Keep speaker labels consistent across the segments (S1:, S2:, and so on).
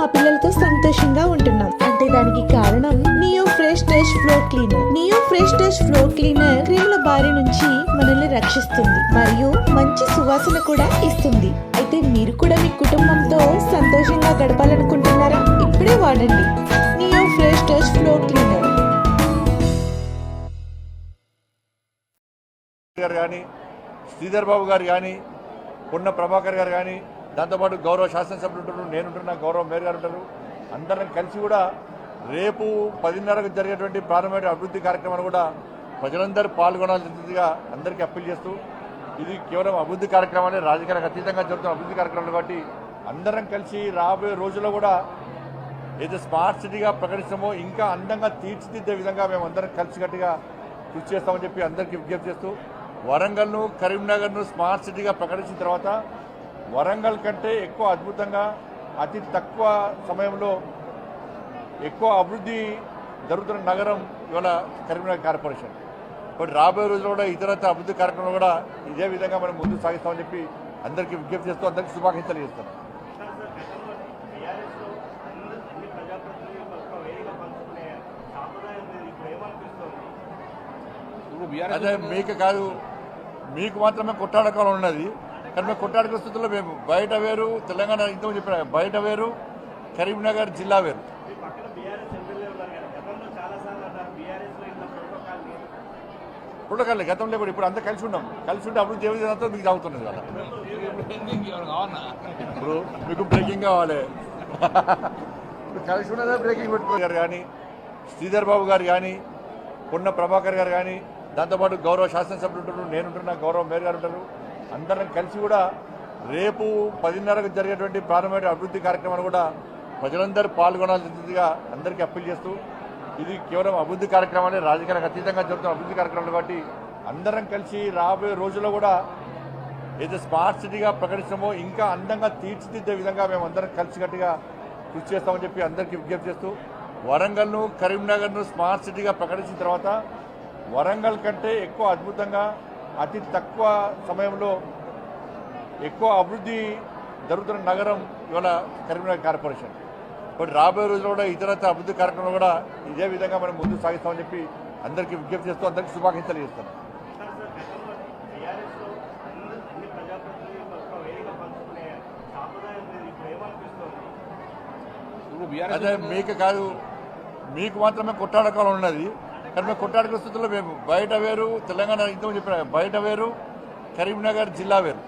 S1: మా పిల్లలతో సంతోషంగా ఉంటున్నాం. అంటే దానికి కారణం Neo fresh dash flow cleaner Neo fresh dash flow cleaner క్రిముల బారి నుంచి మనల్ని రక్షిస్తుంది మరియు మంచి సువాసన కూడా ఇస్తుంది. అయితే మీరు కూడా మీ కుటుంబంతో సంతోషంగా గడపాలనుకుంటున్నారా? ఇప్పుడే వాడండి. Neo fresh dash flow cleaner
S2: గారు కానీ శ్రీధర్ బాబు గారు కానీ పొన్న ప్రభాకర్ గారు కానీ దాంతోపాటు గౌరవ శాసనసభ్యులు ఉంటారు నేనుంటున్నా గౌరవ మేయర్ గారు ఉంటారు అందరం కలిసి కూడా రేపు పదిన్నరకు జరిగేటువంటి ప్రారంభమైన అభివృద్ధి కార్యక్రమాలు కూడా ప్రజలందరూ పాల్గొనాల్సిందిగా అందరికీ అప్పీల్ చేస్తూ ఇది కేవలం అభివృద్ధి కార్యక్రమాలే రాజకీయాలకు అతీతంగా జరుగుతున్న అభివృద్ధి కార్యక్రమాలు కాబట్టి అందరం కలిసి రాబోయే రోజుల్లో కూడా ఏదో స్మార్ట్ సిటీగా ప్రకటిస్తామో ఇంకా అందంగా తీర్చిదిద్దే విధంగా మేము అందరం కలిసికట్టుగా కృషి చేస్తామని చెప్పి అందరికీ విజ్ఞప్తి చేస్తూ వరంగల్ను కరీంనగర్ను స్మార్ట్ సిటీగా ప్రకటించిన తర్వాత వరంగల్ కంటే ఎక్కువ అద్భుతంగా అతి తక్కువ సమయంలో ఎక్కువ అభివృద్ధి జరుగుతున్న నగరం ఇవాళ కరీంనగర్ కార్పొరేషన్. ఇప్పుడు రాబోయే రోజుల్లో కూడా ఇతరత్ర అభివృద్ధి కార్యక్రమాలు కూడా ఇదే విధంగా మనం ముందుకు సాగిస్తామని చెప్పి అందరికీ విజ్ఞప్తి చేస్తూ అందరికీ శుభాకాంక్షలు చేస్తాం అదే మీకు కాదు మీకు మాత్రమే కొట్టాడకాలం ఉన్నది. కానీ మేము కొట్టాడక స్థితిలో మేము బయట వేరు తెలంగాణ ఇంతకు చెప్పిన బయట వేరు కరీంనగర్ జిల్లా వేరు. ప్రోటోకాల్ గతంలో కూడా ఇప్పుడు అంతా కలిసి ఉన్నాం. కలిసి ఉంటే అభివృద్ధి ఏ విధంగా మీకు తాగుతున్నది కదా. ఇప్పుడు మీకు బ్రేకింగ్ కావాలి. ఇప్పుడు కలిసి ఉన్నదే బ్రేకింగ్ పెట్టుకోగారు కానీ శ్రీధర్ బాబు గారు కానీ పొన్న ప్రభాకర్ గారు కానీ దాంతోపాటు గౌరవ శాసనసభ్యులు ఉంటారు నేను ఉంటున్నా గౌరవ మేయర్ గారు ఉంటారు. అందరం కలిసి కూడా రేపు పదిన్నరకు జరిగేటువంటి ప్రారంభమైన అభివృద్ధి కార్యక్రమాన్ని కూడా ప్రజలందరూ పాల్గొనాల్సిందిగా అందరికీ అప్పీల్ చేస్తూ ఇది కేవలం అభివృద్ధి కార్యక్రమాలే రాజకీయాలకు అతీతంగా జరుగుతున్న అభివృద్ధి కార్యక్రమాలు కాబట్టి అందరం కలిసి రాబోయే రోజుల్లో కూడా ఏదో స్మార్ట్ సిటీగా ప్రకటిస్తామో ఇంకా అందంగా తీర్చిదిద్దే విధంగా మేము అందరం కలిసికట్టుగా కృషి చేస్తామని చెప్పి అందరికీ విజ్ఞప్తి చేస్తూ వరంగల్ను కరీంనగర్ను స్మార్ట్ సిటీగా ప్రకటించిన తర్వాత వరంగల్ కంటే ఎక్కువ అద్భుతంగా అతి తక్కువ సమయంలో ఎక్కువ అభివృద్ధి జరుగుతున్న నగరం ఇవాళ కరీంనగర్ కార్పొరేషన్ ఇప్పుడు రాబోయే రోజుల్లో కూడా ఇతరత్ర అభివృద్ధి కార్యక్రమాలు కూడా ఇదే విధంగా మనం ముందుకు సాగిస్తామని చెప్పి అందరికీ విజ్ఞప్తి చేస్తూ అందరికీ శుభాకాంక్షలు చేస్తాను అదే మీకు కాదు మీకు మాత్రమే కొట్టాడకాలం ఉన్నది కానీ మేము కొట్టాడక స్థితిలో మేము బయట వేరు తెలంగాణ ఇంతకు చెప్పిన బయట వేరు కరీంనగర్ జిల్లా వేరు.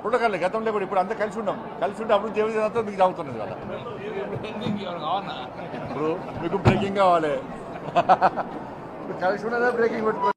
S2: ప్రోటోకాల్ గతంలో కూడా ఇప్పుడు అంతా కలిసి ఉన్నాం. కలిసి ఉంటే అభివృద్ధి ఏ విధంగా మీకు తాగుతున్నది కదా. ఇప్పుడు మీకు బ్రేకింగ్ కావాలి. ఇప్పుడు కలిసి ఉన్నదే బ్రేకింగ్ పెట్టుకో